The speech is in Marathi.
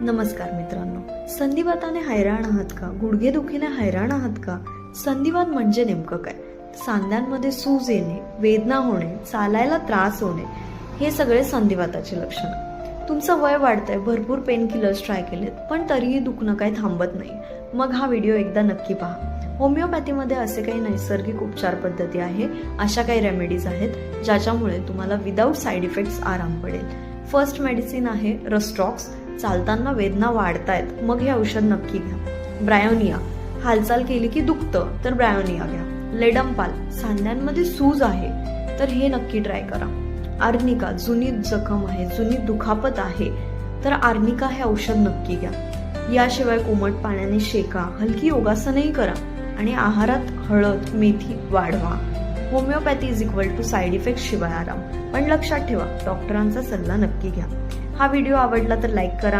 नमस्कार मित्रांनो. संधिवाताने हैराण आहात का? गुडघेदुखीने हैराण आहात का? संधिवात म्हणजे नेमकं काय? सांध्यांमध्ये सूज येणे वेदना होणे चालायला त्रास होणे हे सगळे संधिवाताचे लक्षण. तुमचं वय वाढतंय भरपूर पेन किलर्स ट्राय केलेत पण तरीही दुखणं काही थांबत नाही. मग हा व्हिडिओ एकदा नक्की पहा. होमिओपॅथीमध्ये असे काही नैसर्गिक उपचार पद्धती आहे अशा काही रेमेडीज आहेत ज्याच्यामुळे तुम्हाला विदाऊट साईड इफेक्ट्स आराम पडेल. फर्स्ट मेडिसिन आहे रस्ट्रॉक्स चालताना वेदना वाढतायत मग हे औषध नक्की घ्या. ब्रायोनिया. हालचाल केली की दुखतं तर ब्रायोनिया घ्या. लेडमपाल. सांध्यांमध्ये सूज आहे तर हे नक्की ट्राय करा. आर्निका. जुनी जखम आहे जुनी दुखापत आहे तर आर्निका हे औषध नक्की घ्या. याशिवाय कोमट पाण्याने शेका हलकी योगासनही करा आणि आहारात हळद मेथी वाढवा. Homeopathy is equal to side effect शिवाय आराम. पण लक्षात ठेवा डॉक्टरांचा सल्ला नक्की घ्या. हा व्हिडिओ आवडला तर लाईक करा